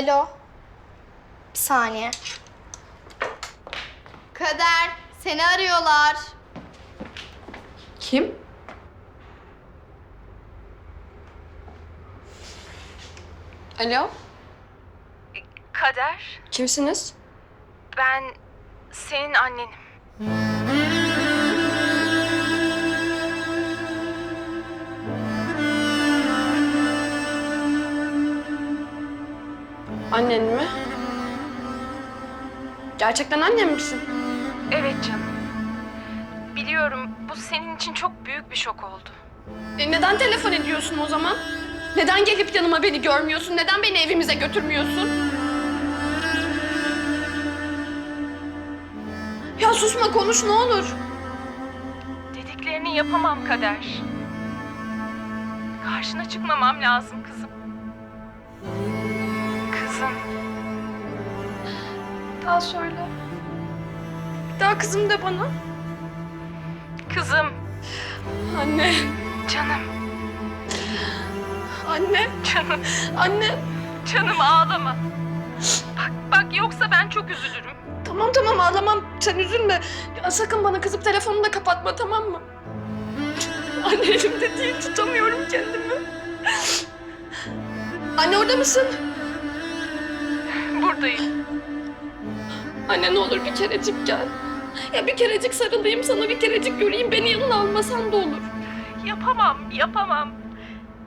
Alo. Bir saniye. Kader, seni arıyorlar. Kim? Alo, Kader, kimsiniz? ben senin annenim. Annen mi? Gerçekten annem misin? Evet canım. Biliyorum bu senin için çok büyük bir şok oldu. E neden telefon ediyorsun o zaman? Neden gelip yanıma beni görmüyorsun? Neden beni evimize götürmüyorsun? Ya susma konuş ne olur. Dediklerini yapamam Kader. Karşına çıkmamam lazım kızım. Daha söyle. Bir daha kızım de bana. kızım, Anne, canım, anne, canım, anne. canım ağlama. Bak, bak yoksa ben çok üzülürüm. Tamam tamam ağlamam. Sen üzülme. Ya sakın bana kızıp telefonunu da kapatma tamam mı? Anne elimde değil tutamıyorum kendimi. Anne orada mısın? Buradayım. Anne ne olur bir kerecik gel. Ya bir kerecik sarılayım sana bir kerecik göreyim beni yanına almasan da olur. Yapamam, yapamam.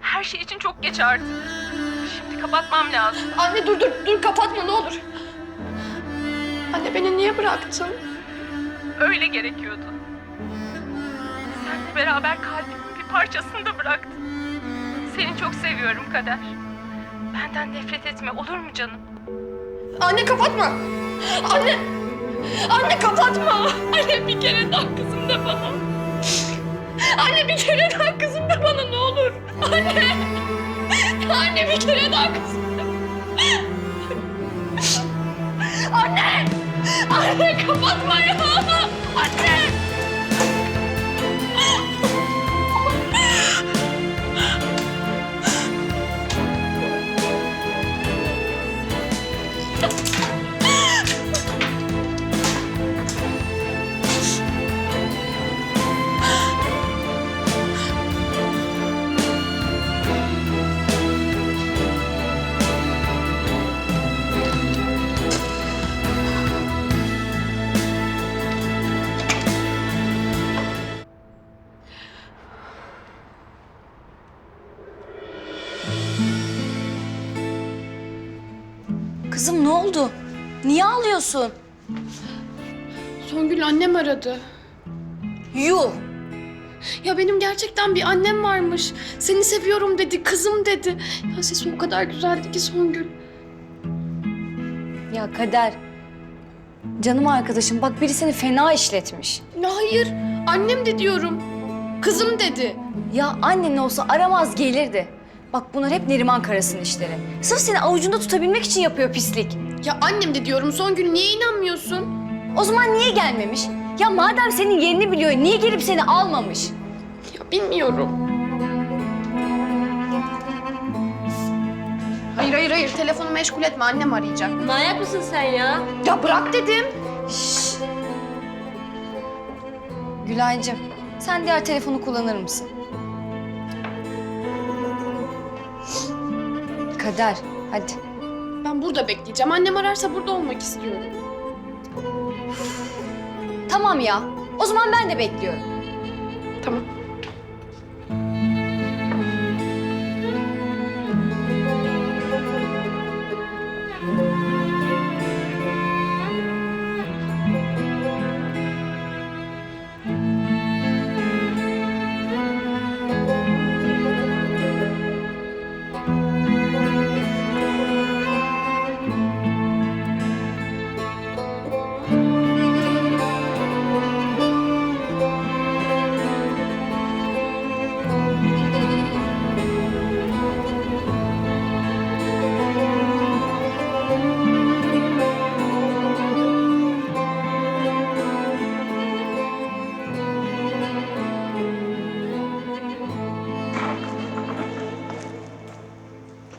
Her şey için çok geç artık. Şimdi kapatmam lazım. Anne dur dur dur kapatma ne olur. Anne beni niye bıraktın? Öyle gerekiyordu. Seninle beraber kalbimin bir parçasını da bıraktım. Seni çok seviyorum Kader. Benden nefret etme olur mu canım? Anne kapatma. Anne. Anne kapatma. Anne bir kere daha kızım da bana. Anne bir kere daha kızım da bana ne olur. Anne. Anne bir kere daha kızım da. Anne. Anne kapatma ya. Anne. Oldu? Niye ağlıyorsun? Songül annem aradı. Yuh! Ya benim gerçekten bir annem varmış. Seni seviyorum dedi, kızım dedi. Ya sesi o kadar güzeldi ki Songül. Ya Kader. Canım arkadaşım bak biri seni fena işletmiş. Ya hayır, annem de diyorum. Kızım dedi. Ya annen olsa aramaz gelirdi. Bak bunlar hep Neriman Karas'ın işleri. Sırf seni avucunda tutabilmek için yapıyor pislik. Ya annem de diyorum Songül niye inanmıyorsun? O zaman niye gelmemiş? Ya madem senin yerini biliyor niye gelip seni almamış? Ya bilmiyorum. Hayır hayır hayır telefonu meşgul etme annem arayacak. Manyak mısın sen ya? Ya bırak dedim. Şşş. Gülay'cığım sen diğer telefonu kullanır mısın? Kader hadi. Burada bekleyeceğim. Annem ararsa burada olmak istiyorum. Tamam ya. O zaman ben de bekliyorum. Tamam.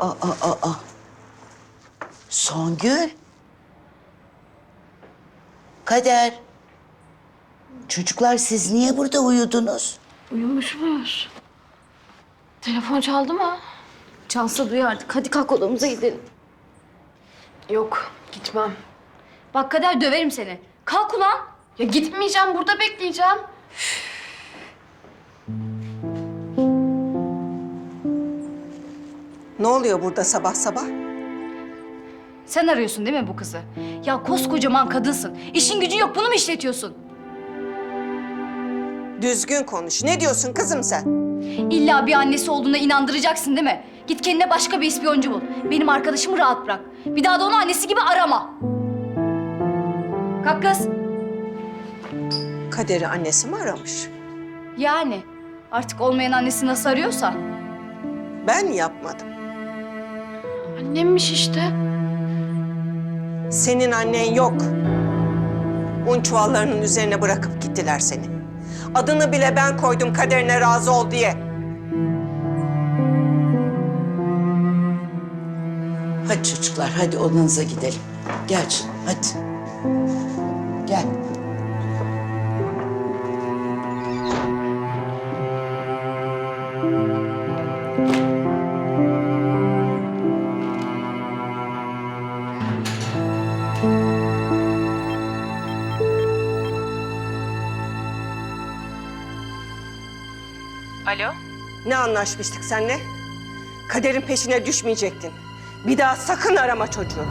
Aa, aa, aa. Songül. Kader. Çocuklar siz niye burada uyudunuz? Uyumuşmuş. Telefon çaldı mı? Çalsa duyardık. Hadi kalk odamıza gidelim. Yok, gitmem. Bak Kader döverim seni. Kalk ulan. Ya gitmeyeceğim, burada bekleyeceğim. Ne oluyor burada sabah sabah? Sen arıyorsun değil mi bu kızı? Ya koskocaman kadınsın. İşin gücün yok bunu mu işletiyorsun? Düzgün konuş. Ne diyorsun kızım sen? İlla bir annesi olduğuna inandıracaksın değil mi? Git kendine başka bir ispiyoncu bul. Benim arkadaşımı rahat bırak. Bir daha da onu annesi gibi arama. Kalk kız. Kader'i annesi mi aramış? Yani artık olmayan annesi nasıl arıyorsa. Ben yapmadım. Annemmiş işte. Senin annen yok. Un çuvallarının üzerine bırakıp gittiler seni. Adını bile ben koydum kaderine razı ol diye. Hadi çocuklar hadi odanıza gidelim. Gel hadi. Gel. Alo? Ne anlaşmıştık seninle? Kaderin peşine düşmeyecektin. Bir daha sakın arama çocuğu.